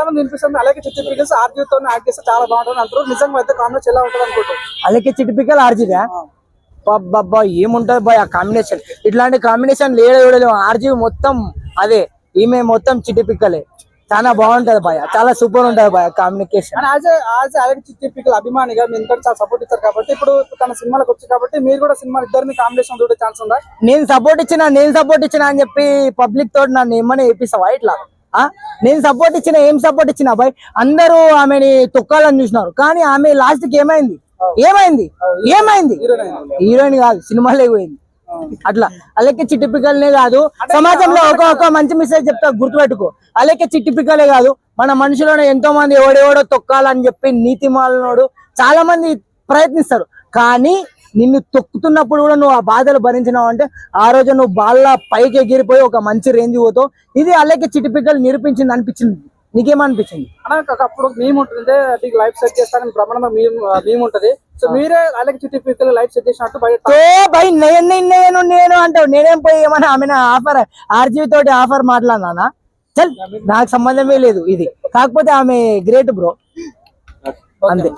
చాలా వినిపిస్తుంది. అలాగే చిట్టి పికల్స్ ఆర్జీతో యాక్ట్ చేస్తే చాలా బాగుంటుంది అంటారు. నిజంగా అయితే కాంబినేషన్ ఎలా ఉంటుంది అనుకుంటారు? అలాగే చిటిపికల్ ఆర్జీగా బాబా ఏముంటది బాయ్ ఆ కాంబినేషన్ ఇట్లాంటి కాంబినేషన్ లేడ చూడలేము ఆర్జీ మొత్తం అదే ఈమె మొత్తం చిటిపిక్కలే చాలా బాగుంటది బాయ్ చాలా సూపర్ ఉంటది బాయ్ కాంబినేషన్ అండ్ యాజ్ యాజ్ అలాగే చిట్టి పికల్ అభిమానిగా మీ ఇంటర్ చాలా సపోర్ట్ ఇస్తారు కాబట్టి ఇప్పుడు తన సినిమాలకు వచ్చి కాబట్టి మీరు కూడా సినిమా ఇద్దరిని కాంబినేషన్ చూడే ఛాన్స్ ఉందా? నేను సపోర్ట్ ఇచ్చిన నేను సపోర్ట్ ఇచ్చిన అని చెప్పి పబ్లిక్ తోటి నన్ను ఏమని వేపిస్తావా ఇట్లా? నేను సపోర్ట్ ఇచ్చిన ఏం సపోర్ట్ ఇచ్చిన బాయ్? అందరూ ఆమెని తొక్కాలని చూసినారు. కానీ ఆమె లాస్ట్కి ఏమైంది? ఏమైంది ఏమైంది? హీరోయిన్ కాదు సినిమాలే పోయింది. అట్లా. అలాగే చిట్టిపికల్నే కాదు సమాజంలో ఒక ఒక మంచి మెసేజ్ చెప్తా గుర్తుపెట్టుకో. అలాగే చిట్టిపికలే కాదు మన మనుషులను ఎంతో మంది ఎవడెవడో తొక్కాలని చెప్పి నీతి మాలనోడు చాలా మంది ప్రయత్నిస్తారు. కానీ నిన్ను తొక్కుతున్నప్పుడు కూడా నువ్వు ఆ బాధలు భరించినావు అంటే ఆ రోజు నువ్వు బాగా పైకి ఎగిరిపోయి ఒక మంచి రేంజ్ పోతావు. ఇది అలాగే చిటిపికల్ నిరూపించింది అనిపించింది. నీకేమనిపించింది? అప్పుడు మేము ఉంటుంది నీకు లైఫ్ సెట్ చేస్తారని బ్రహ్మాండంగా మేము ఉంటది. సో మీరే అలాగే చిట్టి పికల్ లైఫ్ సెట్ చేసినట్టు బయట నేను నేను నేను అంటావు. నేనేం పోయి ఏమన్నా ఆమె ఆఫర్ ఆర్జీవి తోటి ఆఫర్ మాట్లాడినా చల్ నాకు సంబంధమే లేదు ఇది. కాకపోతే ఆమె గ్రేట్ బ్రో అంతే.